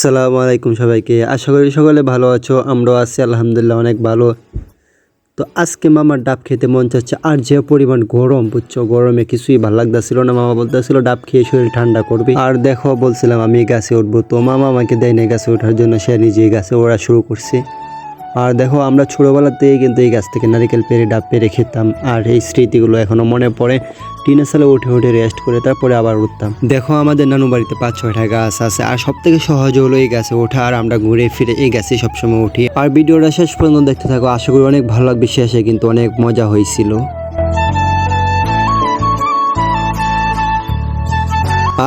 সালামু আলাইকুম সবাইকে। আশা করি সকলে ভালো আছো, আমরাও আছি, আলহামদুলিল্লাহ অনেক ভালো। তো আজকে মামার ডাব খেতে মন চাচ্ছে আর যে পরিমাণ গরম, বুঝছ? গরমে কিছুই ভালো লাগতেছিল না। মামা বলতেছিল, ডাব খেয়ে শরীর ঠান্ডা করবে। আর দেখো, বলছিলাম, আমি গাছে উঠবো। তো মামা আমাকে দেয় না গাছে ওঠার জন্য, সে নিজেই গাছে ওড়া শুরু করছে। আর দেখো, আমরা ছোটোবেলা থেকে কিন্তু এই গাছ থেকে নারিকেল পেরে, ডাব পেরে খেতাম। আর এই স্মৃতিগুলো এখনও মনে পড়ে। টিনের সালে উঠে উঠে রেস্ট করে তারপরে আবার উঠতাম। দেখো আমাদের নানু বাড়িতে পাঁচ, ছয়টা গাছ আছে, আর সব থেকে সহজ হলো এই গাছে ওঠা, আর আমরা ঘুরে ফিরে এই গাছে সবসময় উঠি। আর ভিডিওটা শেষ পর্যন্ত দেখতে থাকো, আশা করি অনেক ভালো লাগবে, শেষে কিন্তু অনেক মজা হয়েছিল।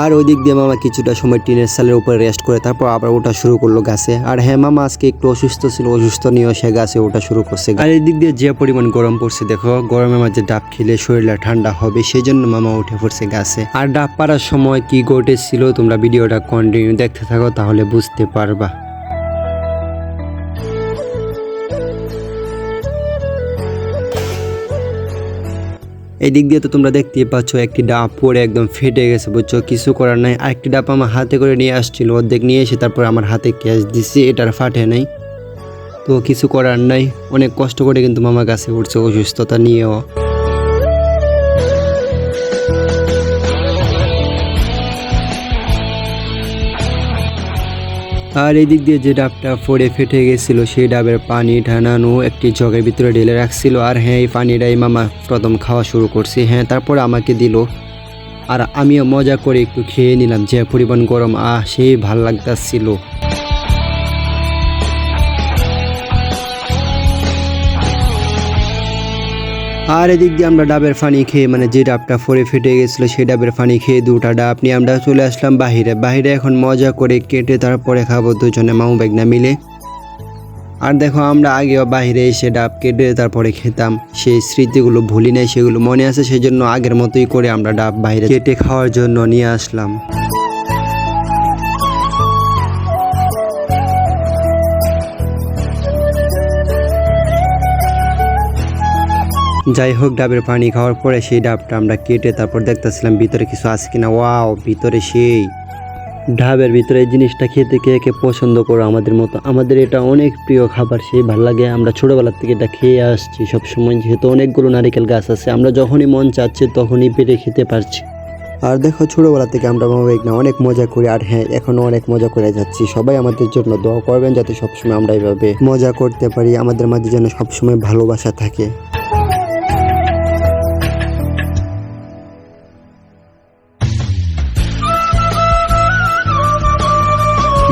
আর ওই দিক দিয়ে মামা কিছুটা সময় টিনের সালের উপরে রেস্ট করে তারপর আবার ওটা শুরু করল গাছে। আর হ্যাঁ মামা আজকে একটু অসুস্থ ছিল, অসুস্থ নিয়েও সে গাছে ওটা শুরু করছে। আর এই দিক দিয়ে যে পরিমাণ গরম পড়ছে, দেখো, গরমের মাঝে ডাব খেলে শরীরটা ঠান্ডা হবে সেই জন্য মামা উঠে পড়ছে গাছে। আর ডাব পাড়ার সময় কি ঘটেছিল তোমরা ভিডিওটা কন্টিনিউ দেখতে থাকো, তাহলে বুঝতে পারবা। এই দিক দিয়ে তো তোমরা দেখতেই পাচ্ছ, একটি ডাব পড়ে একদম ফেটে গেছে, বুঝছ? কিছু করার নাই। আরেকটি ডাব আমার হাতে করে নিয়ে আসছিল, অর্ধেক নিয়ে এসে তারপর আমার হাতে ক্যাশ দিছি, এটার ফাটে নাই। তো কিছু করার নাই। অনেক কষ্ট করে কিন্তু মামার কাছে উঠছে, অসুস্থতা নিয়েও। আর এই দিক দিয়ে যে ডাবটা ফোড়ে ফেটে গেছিল, সেই ডাবের পানি ঠানানো একটি জগের ভিতরে ঢেলে রাখছিল। আর হ্যাঁ এই পানিটাই মামা প্রথম খাওয়া শুরু করছি। হ্যাঁ তারপর আমাকে দিল। আর আমিও মজা করে একটু খেয়ে নিলাম, যে পরিমাণ গরম, আহ, সেই ভালো লাগতাছিল। আর এদিক দিয়ে আমরা ডাবের পানি খেয়ে মানে যে ডাবটা ফরে ফেটে গেছিল, সেই ডাবের পানি খেয়ে দুটা ডাব নিয়ে আমরা চলে আসলাম বাহিরে। বাহিরে এখন মজা করে কেটে তারপরে খাব দুজনে, মামু বেগনা মিলে। আর দেখো, আমরা আগেও বাইরে এসে ডাব কেটে তারপরে খেতাম। সেই স্মৃতিগুলো ভুলি নাই, সেগুলো মনে আছে সেই জন্য আগের মতোই করে আমরা ডাব বাইরে কেটে খাওয়ার জন্য নিয়ে আসলাম। যাই হোক, ডাবের পানি খাওয়ার পরে সেই ডাবটা আমরা কেটে তারপর দেখতেছিলাম ভিতরে কিছু আছে কিনা। ওয়াও, ভিতরে সেই। ডাবের ভিতরে এই জিনিসটা খেতে কে কে পছন্দ করো আমাদের মতো? আমাদের এটা অনেক প্রিয় খাবার, সেই ভালো লাগে। আমরা ছোটোবেলার থেকে এটা খেয়ে আসছি সবসময়, যেহেতু অনেকগুলো নারিকেল গাছ আছে। আমরা যখনই মন চাচ্ছে তখনই পেরে খেতে পারছি। আর দেখো, ছোটোবেলা থেকে আমরা মামা না, অনেক মজা করি। আর হ্যাঁ এখনও অনেক মজা করে যাচ্ছি। সবাই আমাদের জন্য দোয়া করবেন যাতে সবসময় আমরা এইভাবে মজা করতে পারি। আমাদের মাঝে যেন সবসময় ভালোবাসা থাকে।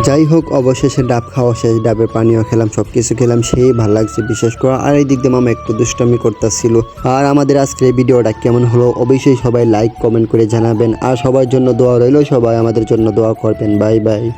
যাই হোক, অবশেষে ডাব খাওয়া শেষ, ডাবের পানিও খেলাম সব কিছু খেলাম, সেই ভালো লাগছে বিশেষ করে। আর এই দিক দিয়ে মামা একটু দুষ্টমি করতেছিল। আর আমাদের আজকের ভিডিওটা কেমন হলো, অবশ্যই সবাই লাইক কমেন্ট করে জানাবেন। আর সবার জন্য দোয়া রইল, সবাই আমাদের জন্য দোয়া করবেন। Bye bye.